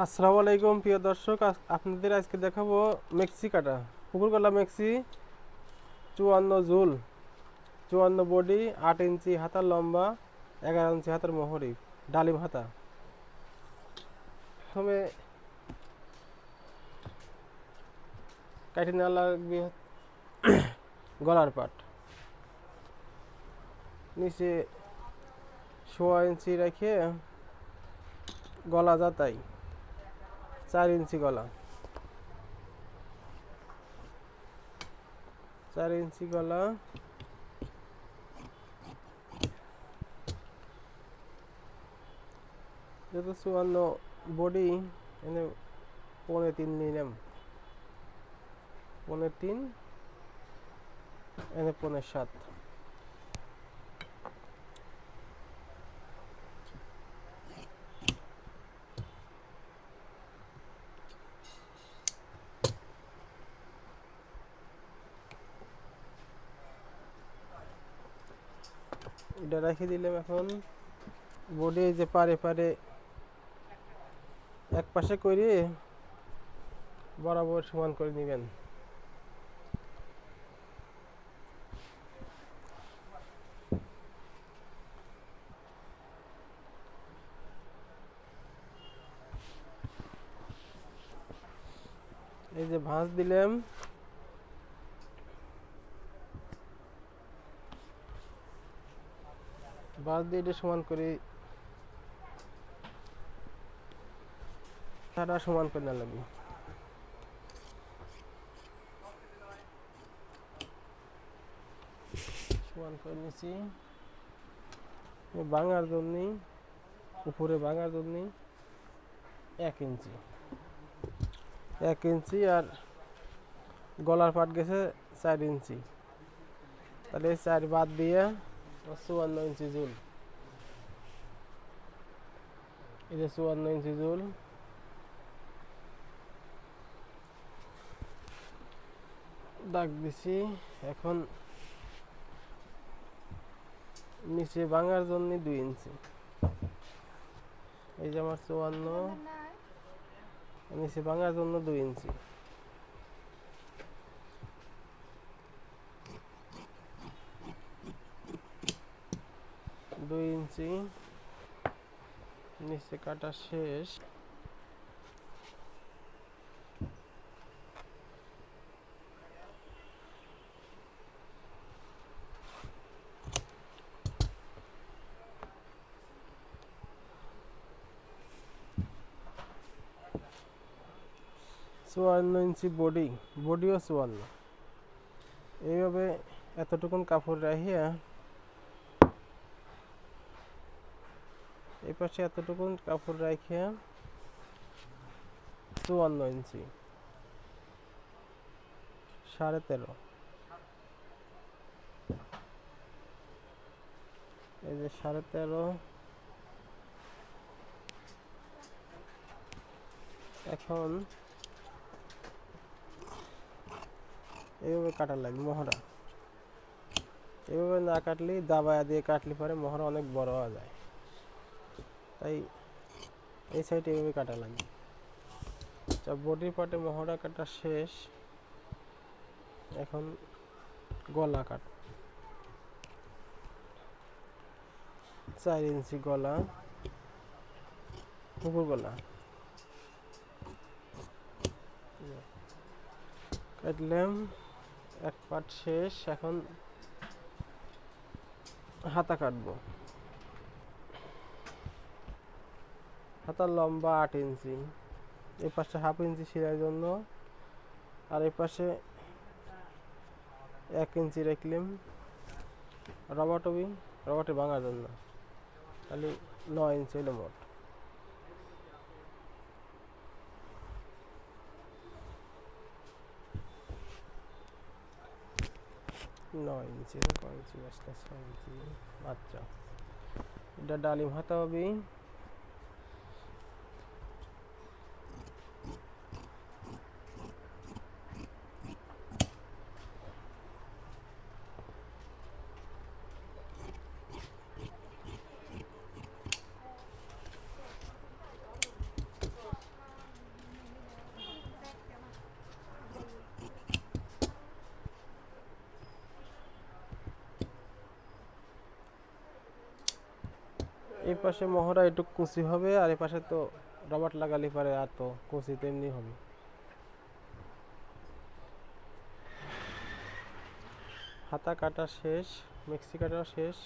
আসসালামু আলাইকুম, প্রিয় দর্শক। আপনাদের আজকে দেখাবো মেক্সি কাটা পুকুর কলা মেক্সি, চুয়ান্ন ঝুল চুয়ান্ন বডি, আট ইঞ্চি হাতার লম্বা, এগারো ইঞ্চি হাতার মোহরি, ডালিম হাতা। প্রথমে কাটি না লাগবে গলার পাট। নিচে সোয়া ইঞ্চি রেখে গলা যাতাই চার ইঞ্চি গলা চার ইঞ্চি গলা যত চুয়ান্ন বডি, এনে পৌনে তিন নিলাম পৌনে তিন, এনে পৌনে সাত। এটা রেখে দিলাম এখন। বডি যে পারে পারে এক পাশে করে বরাবর সমান করে নেবেন। এই যে ভাঁজ দিলাম। বাস দিয়ে এটা সমান করে। তারা সমান করে না লাগবে। সমান করে নিছি বাঙার জন্য উপরে বাঙার জন্য এক ইঞ্চি। এক ইঞ্চি আর গলার পাট গেছে চার ইঞ্চি। তাহলে চার বাদ দিয়ে চুয়ান্ন ইঞ্চি জুল এই যে চুয়ান্ন ইঞ্চি জুল দাগ দিছি। এখন নিচে ভাঙার জন্য দুই ইঞ্চি। এই যে আমার চুয়ান্ন নিচে ভাঙার জন্য দুই ইঞ্চি। দুই ইঞ্চি। নিচে কাটা শেষ। চুয়ান্ন ইঞ্চি বডি বডিও চুয়ান্ন। এইভাবে এতটুকুন কাপড় রাখিয়া এই পাশে এতটুকুন কাপড় রাখে চুয়ান্ন ইঞ্চি। সাড়ে তেরো। এই যে সাড়ে তেরো। এখন এইভাবে কাটা লাগবে মহড়া এইভাবে না কাটলে দাবায়া দিয়ে কাটলে পরে মহড়া অনেক বড় হওয়া যায়। তাই এই সাইডে এভাবে কাটা লাগে। আচ্ছা বডির পার্টে মহড়া কাটা শেষ। এখন গলা কাট। চার ইঞ্চি গলা। কুকুর গলা। কাটলাম, এক পার্ট শেষ। এখন হাতা কাটবো। হাতার লম্বা আট ইঞ্চি। এই পাশে হাফ ইঞ্চি সেলাইয়ের জন্য। আর এই পাশে এক ইঞ্চি রাখলাম রবাটবি রবাটে ভাঙার জন্য। খালি নয় ইঞ্চি হলো মোট। নয় ইঞ্চি ইঞ্চি আচ্ছা এটা ডালিম হাতা হবে। এই পাশে মহড়া একটু কুচি হবে আর এই পাশে তো রবার্ট লাগালি পারে আর তো কুচি তেমনি হবে। হাতা কাটা শেষ, মেক্সি কাটা শেষ।